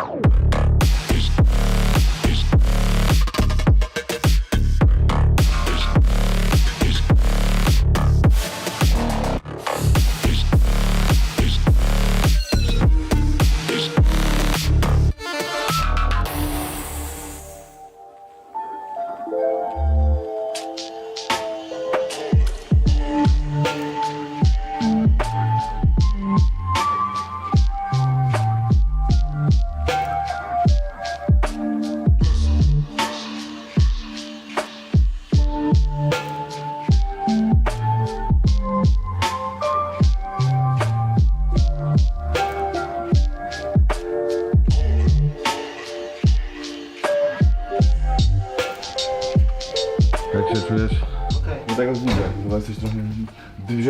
Jak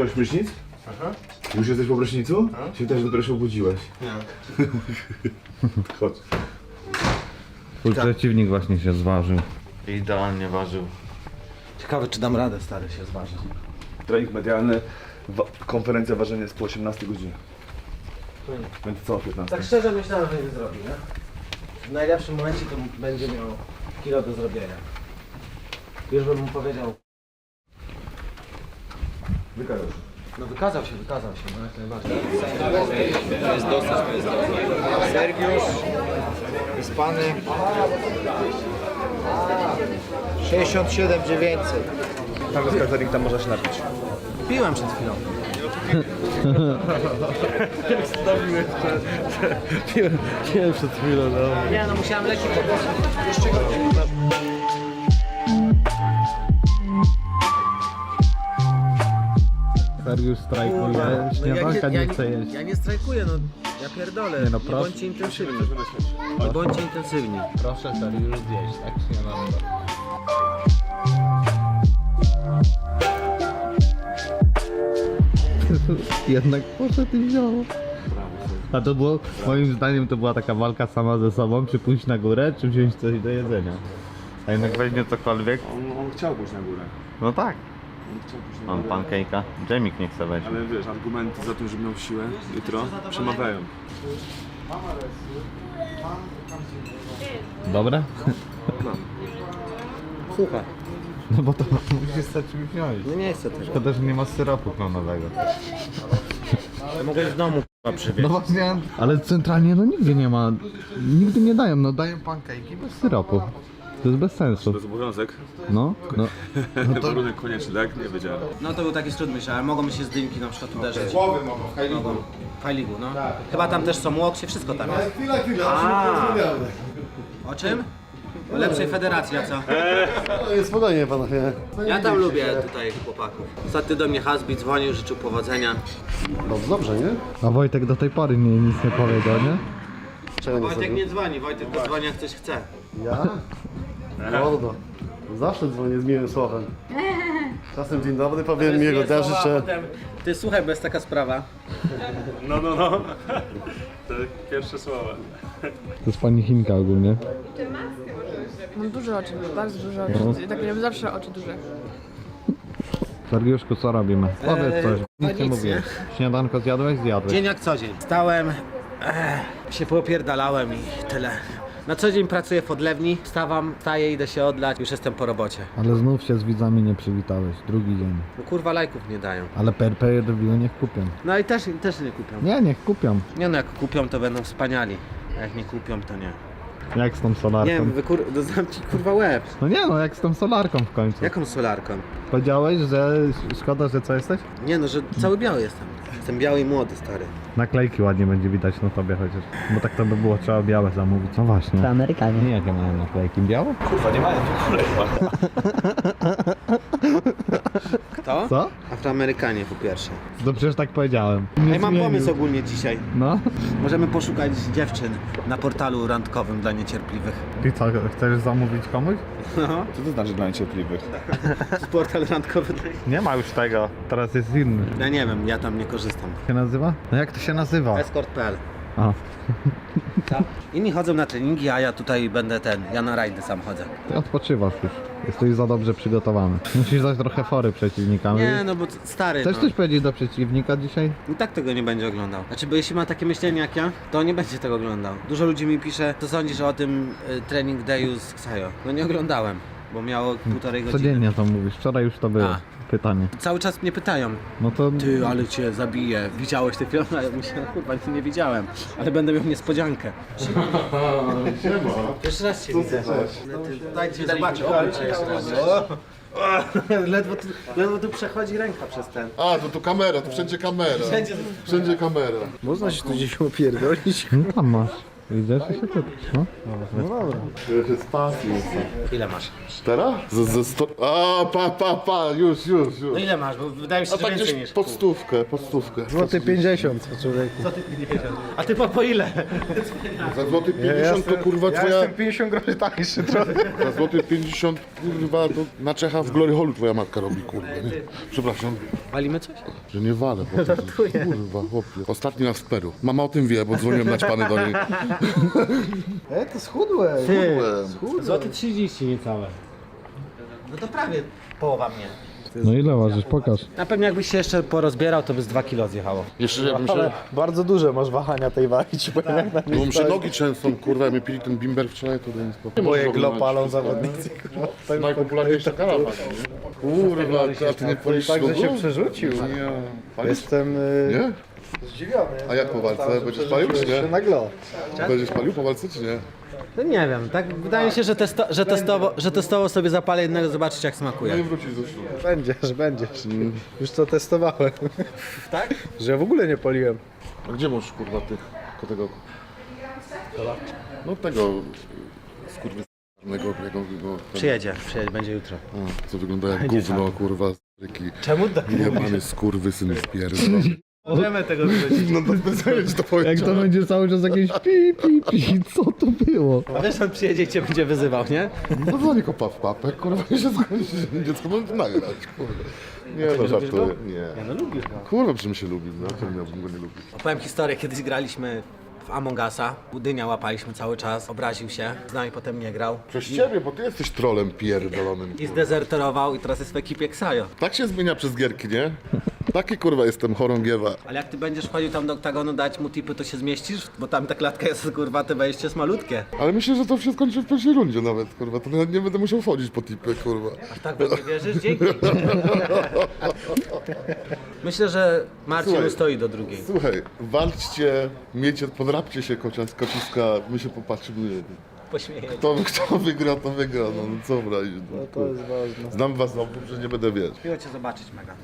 wziąłeś prysznic? Aha. Już jesteś po prysznicu? Się też dopiero się obudziłeś. Jak? Chodź. Twój przeciwnik właśnie się zważył. Idealnie ważył. Ciekawe, czy dam radę, stary, się zważyć. Trening medialny, wa- konferencja ważenia jest po 18 godzinie. Więc co o 15? Tak szczerze myślałem, że nie zrobi, nie? W najlepszym momencie to będzie miał kilo do zrobienia. Już bym mu powiedział. Wykażesz. No wykazał się, wykazał się, no jak najbardziej. Sergiusz, wyspany. 67 900. Tam jest catering, tam można się napić. Piłem przed chwilą. Nie, przed chwilą, no. Nie no, musiałem leki podać. Sergiusz strajkuje, śniadanka nie chce jeść. Ja nie strajkuję, no ja pierdolę. Nie no, proszę. bądźcie intensywni. Nie bądźcie intensywni. Proszę Sergiusz zjeść, tak śniadanko. Jednak poszedł i wziął. A to było, moim zdaniem to była taka walka sama ze sobą, czy pójść na górę, czy wziąć coś do jedzenia. A jednak weźmie cokolwiek. On, on chciał pójść na górę. No tak. Mam pancake'a. Jamik nie chce weźmie. Ale wiesz, argumenty za tym, żeby miał siłę jutro przemawiają. Dobre? No. Słuchaj. No bo to musisz sobie czymś wziąć. No nie chcę tego. Szkoda, że nie ma syropu klonowego. Ja mogę z domu k***a przywieźć. No właśnie, ale centralnie no nigdzie nie ma, nigdy nie dają, no dają pancake'i bez syropu. To jest bez sensu. To jest obowiązek. No, no. no to, Warunek konieczny, tak? Nie wiedziałem. No to był taki trud myślałem, mogą mi się z dymki na przykład uderzyć. Głowy mogą, w Hajligu. W Hajligu, no. Chyba tam też są łokcie, wszystko tam jest. Chwila, chwila, O czym? O lepszej federacji, a co? Spokojnie panowie. Ja tam lubię tutaj chłopaków. Ostatnio do mnie Hasbi dzwonił, życzył powodzenia. No dobrze, nie? a Wojtek do tej pory nie, nic nie powiedział, nie? Czego nie Wojtek zrobił? nie dzwoni, Wojtek go dzwoni jak ktoś chce. Ja? Mordo. Zawsze dzwonię z miłym słowem. Czasem dzień dobry powiem, miłego dnia życzę. Ty słuchaj, bo jest taka sprawa. No, no, no. To pierwsze słowa. To jest pani Chinka ogólnie. Mam duże oczy, bardzo duże oczy. Tak jakby zawsze oczy duże. Sergiuszku, co robimy? Powiedz coś, nic nie nic, mówię. Śniadanko zjadłeś? Zjadłeś. Dzień jak co dzień. Stałem, eh, się popierdalałem i tyle. Na co dzień pracuję w odlewni, wstawam, staję, idę się odlać, już jestem po robocie. Ale znów się z widzami nie przywitałeś, drugi dzień. No kurwa lajków nie dają. Ale PRP review niech kupią. No i też, też nie kupią. Nie, niech kupią. Nie no, jak kupią to będą wspaniali. A jak nie kupią to nie. Jak z tą solarką. Nie wiem, wy kur... dodam ci kurwa łeb. No nie no, jak z tą solarką w końcu. Jaką solarką? Powiedziałeś, że szkoda, że co jesteś? Nie no, że cały biały jestem. Jestem biały i młody, stary. Naklejki ładnie będzie widać na tobie chociaż. Bo tak to by było trzeba białe zamówić. No właśnie. To Amerykanie. Nie, jakie mają naklejki? Białe? Kurwa, nie mają chyba. Kto? Co? Afroamerykanie po pierwsze. To przecież tak powiedziałem. Nie Ej, mam zmienił. pomysł ogólnie dzisiaj. No? Możemy poszukać dziewczyn na portalu randkowym dla niecierpliwych. I co, chcesz zamówić komuś? No, Co to znaczy dla niecierpliwych? portal randkowy dla... Nie ma już tego. Teraz jest inny. Ja nie wiem, ja tam nie korzystam. Jak się nazywa? No jak to się nazywa? Escort.pl A. Inni chodzą na treningi, a ja tutaj będę ten, ja na rajdy sam chodzę. Ty odpoczywasz już. Jesteś za dobrze przygotowany. Musisz dać trochę fory przeciwnikami. Nie no, bo c- stary, Chcesz no. coś powiedzieć do przeciwnika dzisiaj? I tak tego nie będzie oglądał. Znaczy, bo jeśli ma takie myślenie jak ja, to nie będzie tego oglądał. Dużo ludzi mi pisze, co sądzisz o tym y, trening dayu z Ksajo? No nie oglądałem, bo miało półtorej godziny. Codziennie to mówisz. Wczoraj już to było. A. Pytanie. Cały czas mnie pytają, No to ty, ale cię zabiję, widziałeś te filmy? A ja myślę, no kurwa, nic nie widziałem, ale będę miał niespodziankę. Jeszcze raz cię widzę. Dajcie zobaczyć, obróć się jeszcze raz. Ledwo tu, ledwo tu przechodzi ręka przez ten. A, to tu kamera, tu wszędzie kamera. Wszędzie Wszędzie kamera. Można się tu gdzieś opierdolić? no tam masz. Idziesz i się pytasz, no. To jest pasji. Ile masz? Teraz? Ze, ze sto... A, pa, pa, pa, już, już, już. No ile masz? Bo wydaje mi się, A że tak więcej gdzieś niż pod pół. stówkę, pod stówkę. Złoty 50, człowieku. A ty po, po ile? Za złoty 50 to kurwa twoja... 50 groszy tańszy trochę. Za złoty 50 kurwa to na Czecha w Glory Hallu twoja matka robi kurwa, nie? Przepraszam, Walimy coś? że nie walę. Chłopie. Kurwa, chłopie. Ostatni raz w Peru. Mama o tym wie, bo dzwoniłem naćpany do niej. E, to schudłeś. Byłem. Złoty 30 niecałe. No to prawie połowa mnie. No ile ważysz? Pokaż. Na pewno jakbyś się jeszcze porozbierał, to by z 2 kilo zjechało. Jeszcze ja bym się... Ale bardzo duże masz wahania tej wagi, ci powiem jak na Bo mi się nogi często, kurwa, jak mi pili ten bimber wczoraj, to nie spokojnie. Moje glopalą zawodnicy, kurwa. Najpopularniejsza kanapa. Kurwa, ty- a ty nie polisz Także się ślubu? przerzucił. Nie. Jestem y, Nie? Zdziwiony. A jak po walce? Będziesz palił czy nie? Na glo. Będziesz palił po walce czy nie? No nie wiem, tak wydaje mi się, że, testo, że, testowo, że testowo sobie zapalę jednego, zobaczyć jak smakuje. wrócisz ze ślubu. Będziesz, będziesz. Już co testowałem. Tak? Że ja w ogóle nie poliłem. A gdzie masz kurwa tych, tego... No tego... Skurwysynego, jego... Przyjedzie, przyjedzie, będzie jutro. A, co wygląda jak gówno, kurwa, z ryki. Czemu tak? Jebany skurwysyn spierdolony. Możemy tego wrzucić. No bez zajęć to Jak powiedział. to będzie cały czas jakieś pi, pi, pi, co to było? A wiesz, on przyjedzie i cię będzie wyzywał, nie? No dzwoni kopa w papę, kurwa, się skończy, że dziecko może nagrać, kurwa. Nie no, żartuję, nie. No lubisz go. Kurwa, czym się lubi, no, czym miałbym go nie lubić. Opowiem historię, kiedyś graliśmy w Among Usa, Budynia łapaliśmy cały czas, obraził się, z nami potem nie grał. Przez ciebie, bo ty jesteś trolem pierdolonym. I kurwa. zdezerterował i teraz jest w ekipie Ksajo. Tak się zmienia przez gierki, nie? Taki kurwa jestem chorągiewa. Ale jak ty będziesz wchodził tam do oktagonu dać mu tipy, to się zmieścisz? Bo tam ta klatka jest, kurwa, te wejście jest malutkie. Ale myślę, że to się skończy w pierwszej rundzie nawet, kurwa. To nawet nie będę musiał wchodzić po tipy, kurwa. Tak bo nie wierzysz? Dzięki. Myślę, że Marcin Słuchaj. stoi do drugiej. Słuchaj, walczcie, miecie, podrapcie się kocia, kociska, my się popatrzymy. Pośmieję. Kto, kto wygra, to wygra, no, no co w razie. No, To jest ważne. Znam was dobrze, że nie będę wiedzieć. Miło cię zobaczyć, mega.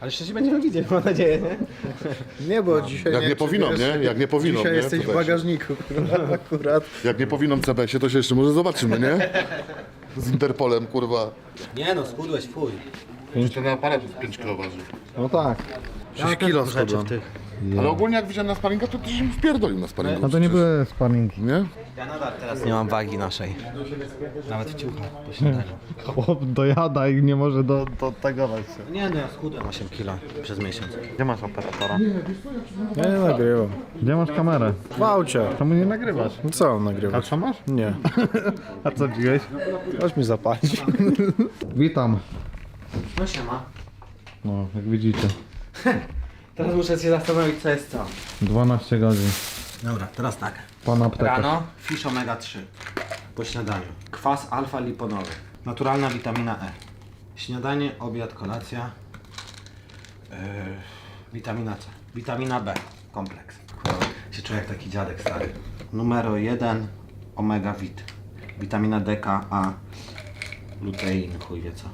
Ale jeszcze się będziemy widzieć, mam nadzieję, nie? Nie, bo dzisiaj Jak nie czy wiesz, nie? Jak nie powiną, Dzisiaj nie? jesteś w weź. bagażniku, kurwa, akurat. Jak nie powiną CBS-ie, to się jeszcze może zobaczymy, nie? Z Interpolem, kurwa. Nie no, schudłeś, fuj. Czy ten aparat 5 kg waży. No tak. 6 kilo w tych. Ale ogólnie jak widziałem na sparingach, to ty się wpierdolił na sparingu. No to nie przecież. były sparingi. Nie? Ja nadal teraz nie mam wagi naszej. Nawet w ciuchach po śniadaniu. Chłop dojada i nie może do, do tegować się. Nie no, ja schudłem 8 kilo przez miesiąc. Gdzie masz operatora? Ja nie nagrywam. Gdzie masz kamerę? W aucie. Czemu nie nagrywasz? No co on A co masz? Nie. A co piłeś? Chodź mi zapalić. Witam. No siema. No, jak widzicie. Teraz muszę się zastanowić co jest co. 12 godzin. Dobra, teraz tak. Pan. Rano fish omega 3 po śniadaniu. Kwas alfa liponowy. Naturalna witamina E. Śniadanie, obiad, kolacja. Yy, witamina C. Witamina B. Kompleks. Kurwa, się czuję jak taki dziadek stary. Numero 1 omega vit. Witamina DK, A. Lutein, chuj wie co.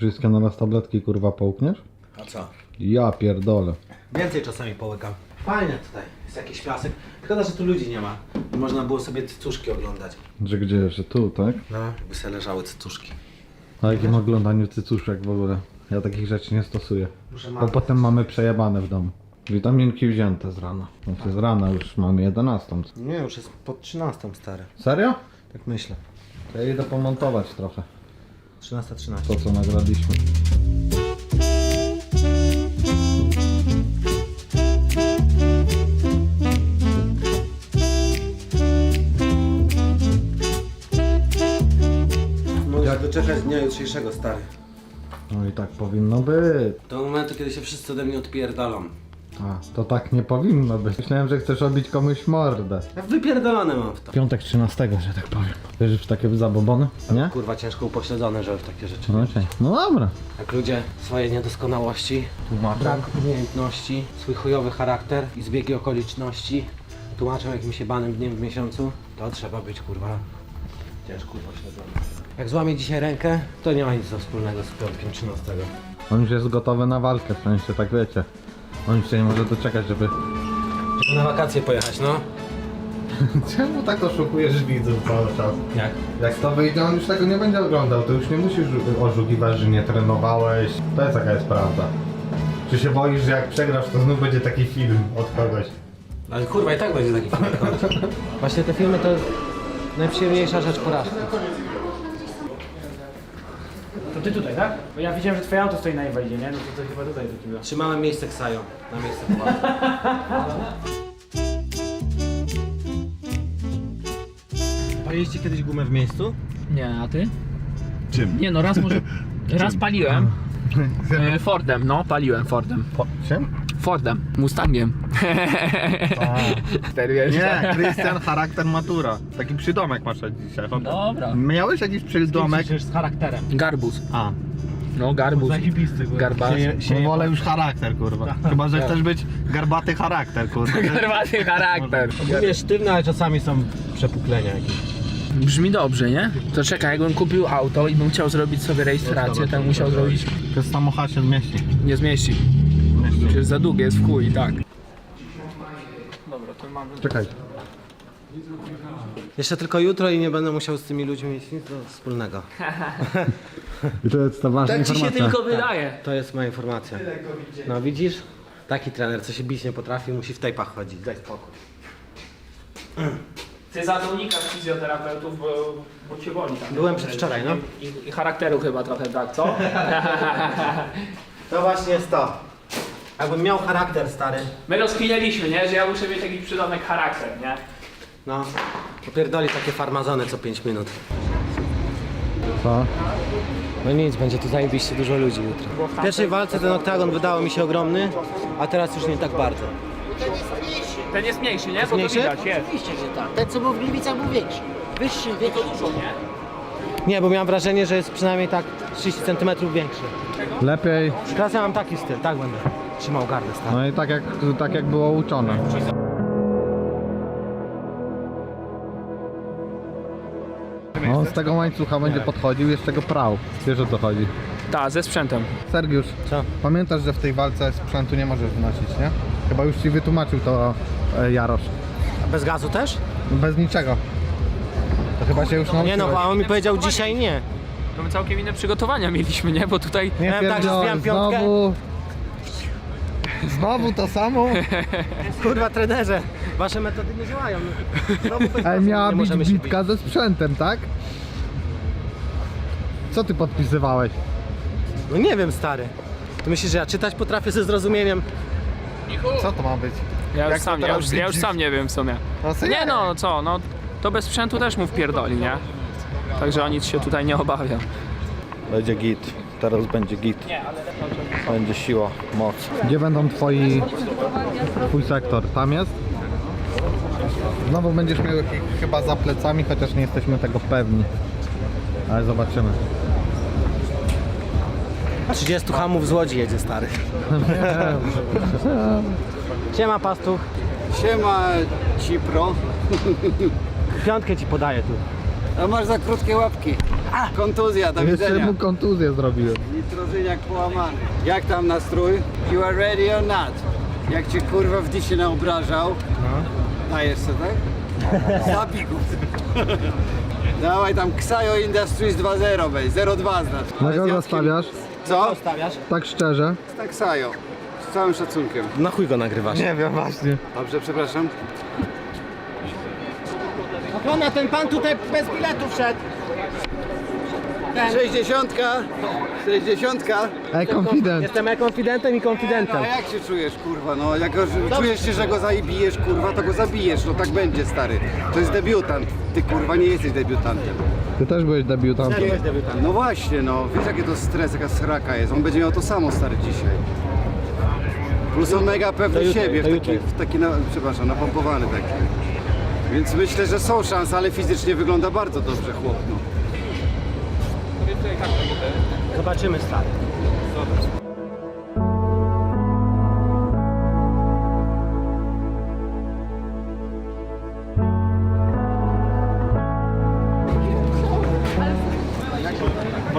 wszystkie naraz tabletki kurwa połkniesz? A co? Ja pierdolę. Więcej czasami połykam. Fajnie tutaj, jest jakiś piasek. Szkoda, że tu ludzi nie ma. Można było sobie cycuszki oglądać. Że gdzie? Że tu, tak? No, by sobie leżały cycuszki. Na jakim oglądaniu cycuszek w ogóle? Ja takich rzeczy nie stosuję. Muszę Bo potem mamy przejebane w domu. Witaminki wzięte z rana. Znaczy z rana już mamy 11. Nie, już jest pod 13 stary. Serio? Tak myślę. To ja idę pomontować trochę 13.13. 13. To co nagraliśmy. No Mogę Jak- dnia jutrzejszego, stary. No i tak powinno być. Do momentu, kiedy się wszyscy ode mnie odpierdalą. A, to tak nie powinno być. Myślałem, że chcesz robić komuś mordę. Ja wypierdolone mam w to. Piątek 13, że tak powiem. Wierzysz w takie zabobony? Nie? Kurwa, ciężko upośledzone, że w takie rzeczy. No okej. No dobra. Jak ludzie swoje niedoskonałości, brak umiejętności, swój chujowy charakter i zbiegi okoliczności tłumaczą jakimś jebanym dniem w miesiącu, to trzeba być kurwa ciężko upośledzony. Jak złamie dzisiaj rękę, to nie ma nic do wspólnego z piątkiem 13. On już jest gotowy na walkę, w sensie tak wiecie. On już się nie może doczekać, żeby... Żeby na wakacje pojechać, no. Czemu tak oszukujesz widzów cały czas? Jak? Jak to wyjdzie, on już tego nie będzie oglądał, to już nie musisz oszukiwać, że nie trenowałeś. To jest jaka jest prawda. Czy się boisz, że jak przegrasz, to znów będzie taki film od kogoś? Ale kurwa i tak będzie taki film. Właśnie te filmy to najprzyjemniejsza rzecz porażki. To ty tutaj, tak? Bo ja widziałem, że twoje auto stoi na inwalidzie, nie? No to, to chyba tutaj do kibla. Trzymałem miejsce Ksajo na miejsce poważne. Paliliście kiedyś gumę w miejscu? Nie, a ty? Czym? Nie no, raz może... Raz paliłem. E, Fordem, no, paliłem Fordem. Czym? Fordem, Mustangiem. Wtedy wiesz. Nie, Krystian, charakter matura. Taki przydomek masz dzisiaj. Dobra. Miałeś jakiś przydomek? z charakterem. Garbus. A, No, garbus. Garbus. się wolę już charakter, kurwa. Chyba, że chcesz być garbaty charakter, kurwa. Garbaty charakter. Ogólnie sztywne, ale czasami są przepuklenia jakieś. Brzmi dobrze, nie? To czekaj, jakbym kupił auto i bym chciał zrobić sobie rejestrację, to bym musiał zrobić... To jest samochód się zmieści. Nie zmieści. Już jest za długie, jest w chuj, tak. Dobra, to mamy... Czekaj. Jeszcze tylko jutro i nie będę musiał z tymi ludźmi mieć nic do wspólnego. I to jest ta ważna Tak ci się informacja. tylko wydaje. To jest moja informacja. No widzisz? Taki trener, co się bić nie potrafi, musi w tejpach chodzić. Daj spokój. Ty za to unikasz fizjoterapeutów, bo, bo cię boli. Tak? Byłem przedwczoraj, no. I, I charakteru chyba trochę tak, co? To właśnie jest to. Jakbym miał charakter stary, My rozkminęliśmy, nie? Że ja muszę mieć jakiś przydomek charakter, nie? no, popierdoli takie farmazony co 5 minut. Co? No nic, będzie tu zajebiście dużo ludzi jutro. W pierwszej walce ten oktagon wydawał mi się ogromny, a teraz już nie tak bardzo. Ten jest mniejszy, nie? Bo mniejszy? to widać, jest. Oczywiście, że tak. Ten, co był w Gliwicach, był większy. Wyższy, To większy. dużo, nie? Nie, bo miałem wrażenie, że jest przynajmniej tak 30 cm większy. Lepiej, Teraz ja mam taki styl, tak będę trzymał gardę stary. no i tak jak, tak jak było uczone. On No, z tego łańcucha będzie podchodził, jeszcze go prał. Wiesz o co chodzi. Tak, ze sprzętem. Sergiusz, Co? pamiętasz, że w tej walce sprzętu nie możesz wnosić, nie? Chyba już ci wytłumaczył to e, Jarosz. A bez gazu też? Bez niczego. To chyba się już nauczyłeś. Nie no, a on mi powiedział dzisiaj nie. To my całkiem inne przygotowania mieliśmy, nie? Bo tutaj... Nie Miałem tak, że zbijam piątkę. znowu... Znowu to samo? Kurwa trenerze, wasze metody nie działają. Znowu bez Ej, gazu miała nie być bitka ze sprzętem, tak? Co ty podpisywałeś? No nie wiem stary. Ty myślisz, że ja czytać potrafię ze zrozumieniem? Co to ma być? Ja już, Jak to sam, ja, teraz już, ja już widzisz? sam nie wiem w sumie. No, co Nie ja? no, co, no to bez sprzętu też mu wpierdoli, nie? Także o nic się tutaj nie obawiam. Będzie git. Teraz będzie git. Będzie siła, moc. Gdzie będą twoi... Twój sektor? Tam jest? Znowu będziesz miał chyba za plecami, chociaż nie jesteśmy tego pewni. Ale zobaczymy. 30 hamów z Łodzi jedzie stary. Siema pastuch. Siema Cipro. Piątkę ci podaję tu. A masz za krótkie łapki. Kontuzja, do Jeszcze widzenia. mu kontuzję zrobiłem. Nitrozyniak połamany. Jak tam nastrój? You are ready or not? Jak cię kurwa w disie naobrażał? Dajesz sobie, tak? Zabij go. Dawaj tam Ksajo Industries 2.0 weź, 0.2 znaczy. Na Ale z kogo Jackiem- stawiasz? Co? Stawiasz? Tak szczerze? Tak Ksajo. Z całym szacunkiem. Na chuj go nagrywasz. Nie wiem właśnie. Dobrze, przepraszam. Pana, ten pan tutaj bez biletu wszedł. 60, 60. Ej, confident. Jestem e-konfidentem i konfidentem. A jak się czujesz, kurwa? No, jak go, czujesz się, że go zabijesz, kurwa, to go zabijesz. No tak będzie, stary. To jest debiutant. Ty, kurwa, nie jesteś debiutantem. Ty też byłeś debiutantem. No właśnie, no. Wiesz, jaki to stres, jaka sraka jest. On będzie miał to samo, stary, dzisiaj. Plus on mega pewny siebie, w taki, w taki na, przepraszam, napompowany taki. Więc myślę, że są szanse, ale fizycznie wygląda bardzo dobrze chłop, no. Zobaczymy stary.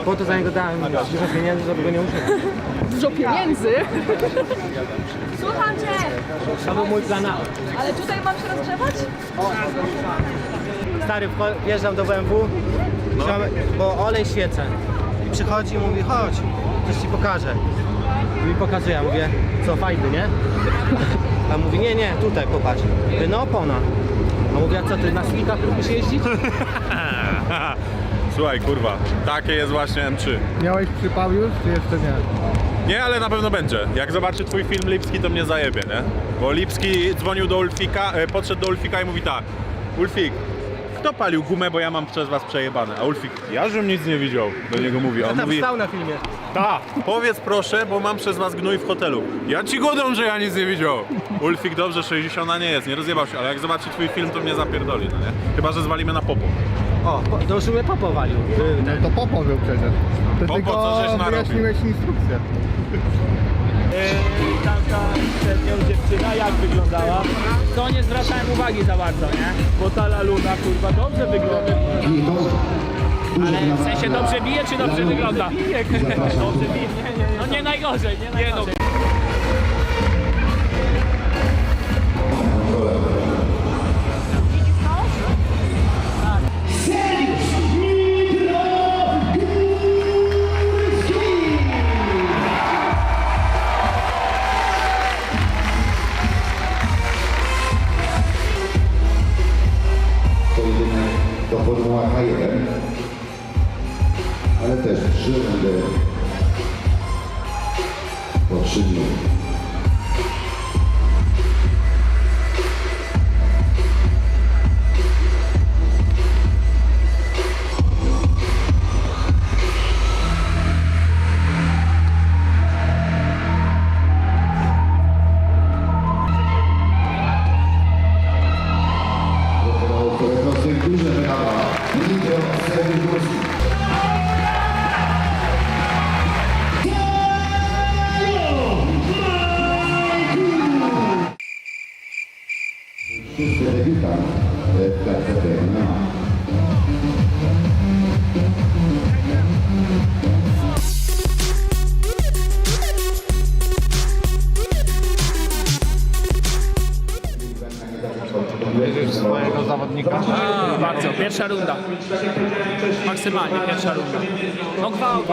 Po to za niego dałem dużo pieniędzy, żeby go nie użyć. Dużo pieniędzy. Słucham cię, To był mój plan A. ale tutaj mam się rozgrzewać? Stary, wjeżdżam do BMW, wziąłem- bo olej świecę. I przychodzi i mówi, chodź, coś ci pokażę. I mi pokazuje, ja mówię, co fajny, nie? A mówi, nie, nie, tutaj popatrz. Mówię, no opona. A mówię, a co ty na slikach lubisz jeździć? Słuchaj, kurwa, takie jest właśnie M3. Miałeś przypał już, czy jeszcze nie? Nie, ale na pewno będzie. Jak zobaczy twój film Lipski, to mnie zajebie, nie? Bo Lipski dzwonił do Ulfika, e, podszedł do Ulfika i mówi tak. Ulfik, kto palił gumę, bo ja mam przez was przejebane. A Ulfik, ja żebym nic nie widział. Do niego mówi. A on Tam mówi, stał na filmie. tak, powiedz proszę, bo mam przez was gnój w hotelu. Ja ci godą, że ja nic nie widział. Ulfik, dobrze, 60 nie jest, nie rozjebał się, ale jak zobaczy twój film, to mnie zapierdoli, no nie? Chyba, że zwalimy na popo. O, po- to już mnie popowalił. No to Popo był przecież. Ty Popo, tylko co żeś narobił? wyjaśniłeś instrukcję. Tamta przednią dziewczyna jak wyglądała? To nie zwracałem uwagi za bardzo, nie? Bo ta laluna kurwa dobrze wygląda. Ale w sensie dobrze bije czy dobrze wygląda? Bije, dobrze bije. No nie najgorzej, nie najgorzej. To Formuła H1, ale też trzy rundy po trzy dni. sostenere più tanto eh, la terra. Pierwsza runda. Maksymalnie pierwsza runda. No gwałt,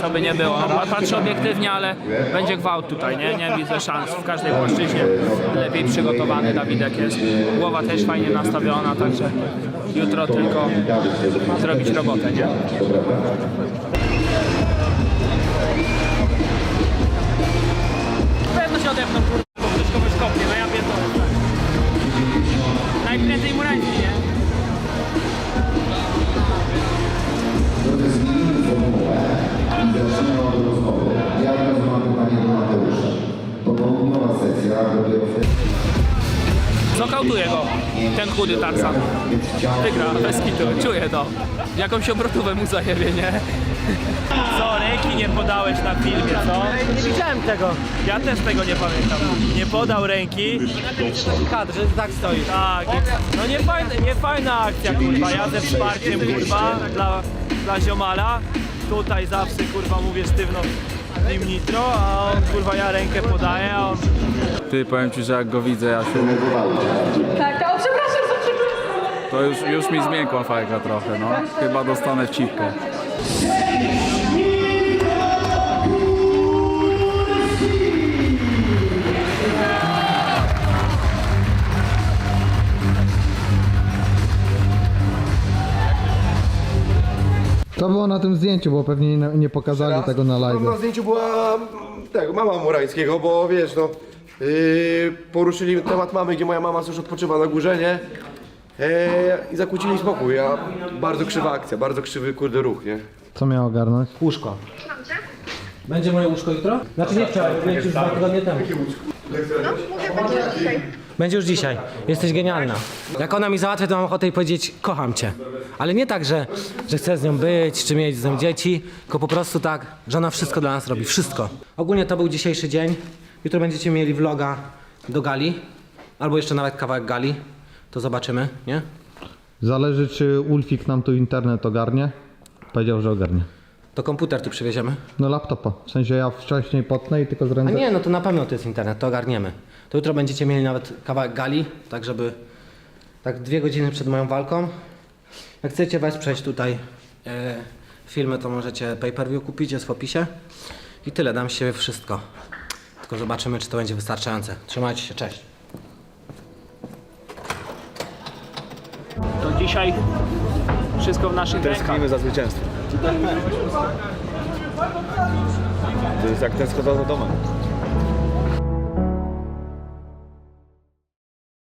co by nie było. No, Patrzę obiektywnie, ale będzie gwałt tutaj, nie? Nie widzę szans w każdej płaszczyźnie. Lepiej przygotowany Dawidek jest. Głowa też fajnie nastawiona, także jutro tylko zrobić robotę, nie? Wygra, bez kitu, czuję to. Jakąś obrotówę mu zajebie, nie? Co, ręki nie podałeś na filmie, co? Nie widziałem tego. Ja też tego nie pamiętam. Nie podał ręki. Kadr, że tak stoi. Tak, no nie fajna, nie fajna akcja, kurwa. Ja ze wsparciem, kurwa, dla, dla ziomala. Tutaj zawsze, kurwa, mówię sztywno Team Nitro, a on, kurwa, ja rękę podaję, a on Ty, powiem ci, że jak go widzę, Jasiu, Tak, o przepraszam, za przepraszam. To już, już mi zmiękła fajka trochę, no. Chyba dostanę cipkę. Co było na tym zdjęciu, bo pewnie nie, nie pokazali tego na live. Na zdjęciu była tego, mama Murańskiego, bo wiesz, no, yy, poruszyli temat mamy, gdzie moja mama już odpoczywa na górze, nie? Eee, I zakłócili spokój, a bardzo krzywa akcja, bardzo krzywy kurde ruch, nie? Co miał ogarnąć? Łóżko. Będzie moje łóżko jutro? Znaczy nie wczoraj, będzie już dwa tygodnie temu. Będzie już dzisiaj. Jesteś genialna. Jak ona mi załatwia, to mam ochotę jej powiedzieć kocham cię. Ale nie tak, że, że chcę z nią być, czy mieć z nią dzieci, tylko po prostu tak, że ona wszystko dla nas robi. Wszystko. Ogólnie to był dzisiejszy dzień. Jutro będziecie mieli vloga do gali. Albo jeszcze nawet kawałek gali. To zobaczymy, nie? Zależy czy Ulfik nam tu internet ogarnie. Powiedział, że ogarnie. To komputer tu przywieziemy. No laptopa. W sensie ja wcześniej potnę i tylko z A ręce... nie, no to na pewno to jest internet, to ogarniemy. To jutro będziecie mieli nawet kawałek gali, tak żeby tak dwie godziny przed moją walką. Jak chcecie wesprzeć tutaj e, filmy, to możecie pay-per-view kupić, jest w opisie. I tyle, dam się wszystko. Tylko zobaczymy, czy to będzie wystarczające. Trzymajcie się, cześć. Dzisiaj wszystko w naszych rękach. Tęsknimy za zwycięstwem. To jest jak tęsknota za domem.